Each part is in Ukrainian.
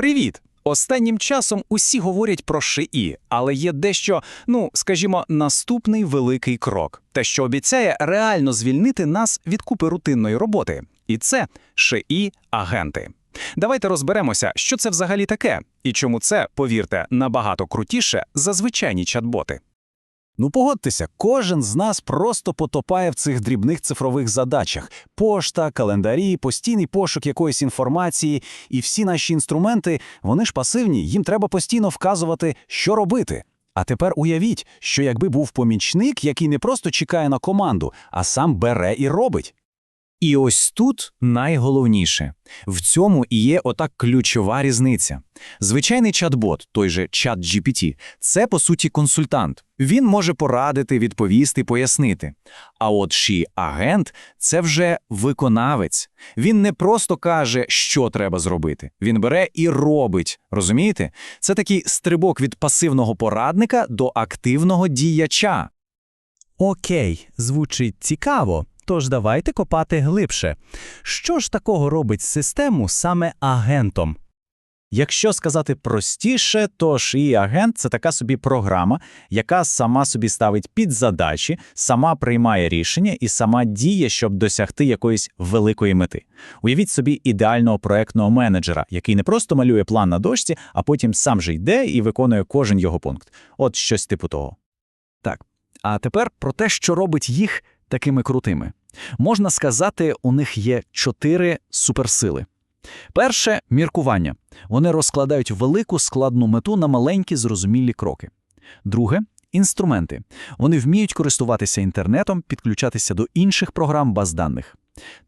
Привіт! Останнім часом усі говорять про ШИІ, але є дещо, ну скажімо, наступний великий крок, те, що обіцяє реально звільнити нас від купи рутинної роботи. І це ШИІ агенти. Давайте розберемося, що це взагалі таке, і чому це, повірте, набагато крутіше за звичайні чат-боти. Ну погодьтеся, кожен з нас просто потопає в цих дрібних цифрових задачах: пошта, календарі, постійний пошук якоїсь інформації, і всі наші інструменти, вони ж пасивні, їм треба постійно вказувати, що робити. А тепер уявіть, що якби був помічник, який не просто чекає на команду, а сам бере і робить. І ось тут найголовніше. В цьому і є отак ключова різниця. Звичайний чат-бот, той же чат GPT, це по суті консультант. Він може порадити, відповісти, пояснити. А от ші агент це вже виконавець. Він не просто каже, що треба зробити. Він бере і робить. Розумієте? Це такий стрибок від пасивного порадника до активного діяча. Окей, звучить цікаво. Тож давайте копати глибше. Що ж такого робить систему саме агентом? Якщо сказати простіше, то і агент це така собі програма, яка сама собі ставить під задачі, сама приймає рішення і сама діє, щоб досягти якоїсь великої мети. Уявіть собі ідеального проектного менеджера, який не просто малює план на дошці, а потім сам же йде і виконує кожен його пункт. От щось типу того. Так, а тепер про те, що робить їх такими крутими. Можна сказати, у них є чотири суперсили. Перше міркування. Вони розкладають велику складну мету на маленькі зрозумілі кроки. Друге інструменти. Вони вміють користуватися інтернетом, підключатися до інших програм баз даних.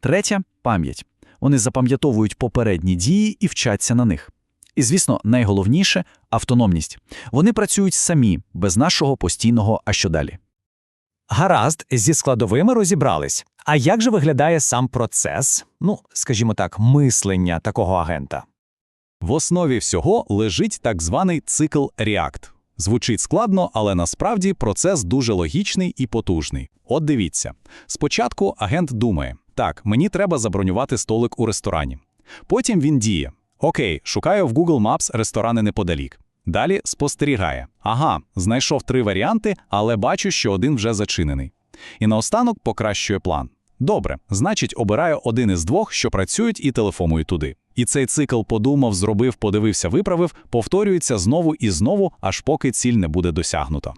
Третє пам'ять. Вони запам'ятовують попередні дії і вчаться на них. І, звісно, найголовніше автономність. Вони працюють самі, без нашого постійного а що далі. Гаразд, зі складовими розібрались. А як же виглядає сам процес, ну, скажімо так, мислення такого агента? В основі всього лежить так званий цикл React. Звучить складно, але насправді процес дуже логічний і потужний. От дивіться. Спочатку агент думає, так, мені треба забронювати столик у ресторані. Потім він діє. Окей, шукаю в Google Maps ресторани неподалік. Далі спостерігає. Ага, знайшов три варіанти, але бачу, що один вже зачинений. І наостанок покращує план. Добре, значить, обираю один із двох, що працюють, і телефоную туди. І цей цикл подумав, зробив, подивився, виправив, повторюється знову і знову, аж поки ціль не буде досягнута.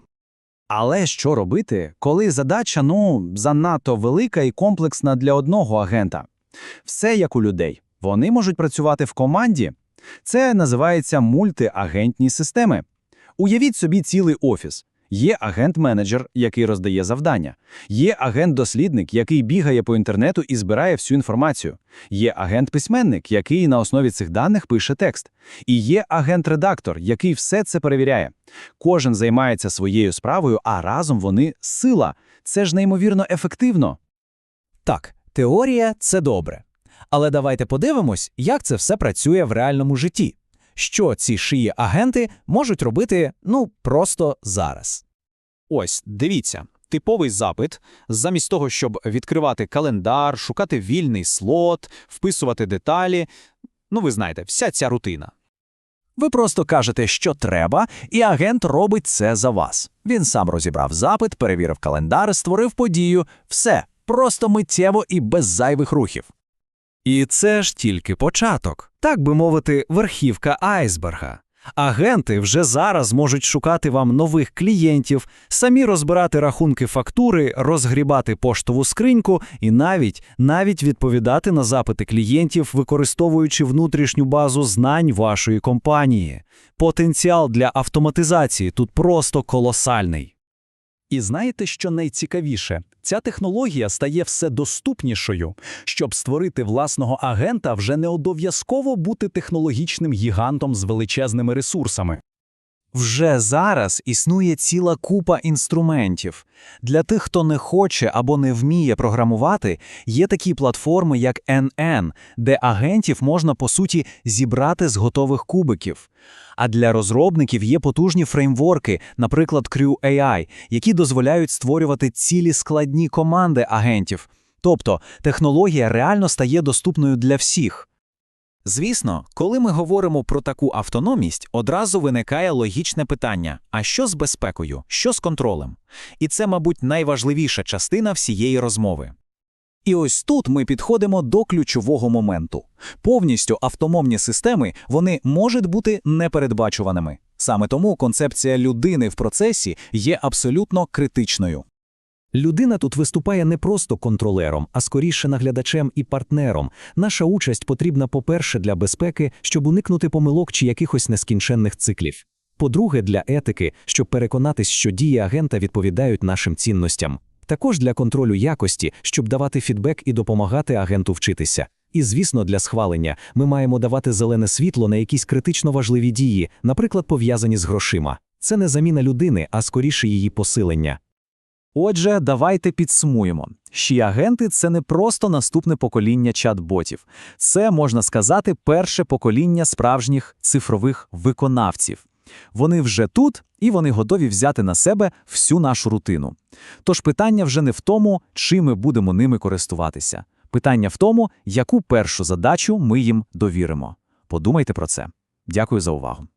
Але що робити, коли задача ну занадто велика і комплексна для одного агента? Все як у людей. Вони можуть працювати в команді. Це називається мультиагентні системи. Уявіть собі цілий офіс. Є агент-менеджер, який роздає завдання, є агент-дослідник, який бігає по інтернету і збирає всю інформацію, є агент-письменник, який на основі цих даних пише текст, і є агент-редактор, який все це перевіряє. Кожен займається своєю справою, а разом вони сила. Це ж неймовірно ефективно. Так, теорія це добре. Але давайте подивимось, як це все працює в реальному житті. Що ці шиї агенти можуть робити, ну, просто зараз. Ось, дивіться, типовий запит, замість того, щоб відкривати календар, шукати вільний слот, вписувати деталі. Ну, ви знаєте, вся ця рутина. Ви просто кажете, що треба, і агент робить це за вас. Він сам розібрав запит, перевірив календар, створив подію, все просто миттєво і без зайвих рухів. І це ж тільки початок, так би мовити, верхівка айсберга. Агенти вже зараз можуть шукати вам нових клієнтів, самі розбирати рахунки фактури, розгрібати поштову скриньку і навіть навіть відповідати на запити клієнтів, використовуючи внутрішню базу знань вашої компанії. Потенціал для автоматизації тут просто колосальний. І знаєте, що найцікавіше? Ця технологія стає все доступнішою. Щоб створити власного агента, вже не обов'язково бути технологічним гігантом з величезними ресурсами. Вже зараз існує ціла купа інструментів. Для тих, хто не хоче або не вміє програмувати, є такі платформи, як NN, де агентів можна по суті зібрати з готових кубиків. А для розробників є потужні фреймворки, наприклад, Crew AI, які дозволяють створювати цілі складні команди агентів. Тобто технологія реально стає доступною для всіх. Звісно, коли ми говоримо про таку автономість, одразу виникає логічне питання: а що з безпекою, що з контролем? І це, мабуть, найважливіша частина всієї розмови. І ось тут ми підходимо до ключового моменту. Повністю автономні системи, вони можуть бути непередбачуваними. Саме тому концепція людини в процесі є абсолютно критичною. Людина тут виступає не просто контролером, а скоріше наглядачем і партнером. Наша участь потрібна, по-перше, для безпеки, щоб уникнути помилок чи якихось нескінченних циклів. По-друге, для етики, щоб переконатись, що дії агента відповідають нашим цінностям. Також для контролю якості, щоб давати фідбек і допомагати агенту вчитися. І, звісно, для схвалення ми маємо давати зелене світло на якісь критично важливі дії, наприклад, пов'язані з грошима. Це не заміна людини, а скоріше її посилення. Отже, давайте підсумуємо. Ші агенти це не просто наступне покоління чат-ботів. Це, можна сказати, перше покоління справжніх цифрових виконавців. Вони вже тут, і вони готові взяти на себе всю нашу рутину. Тож питання вже не в тому, чим ми будемо ними користуватися. Питання в тому, яку першу задачу ми їм довіримо. Подумайте про це. Дякую за увагу.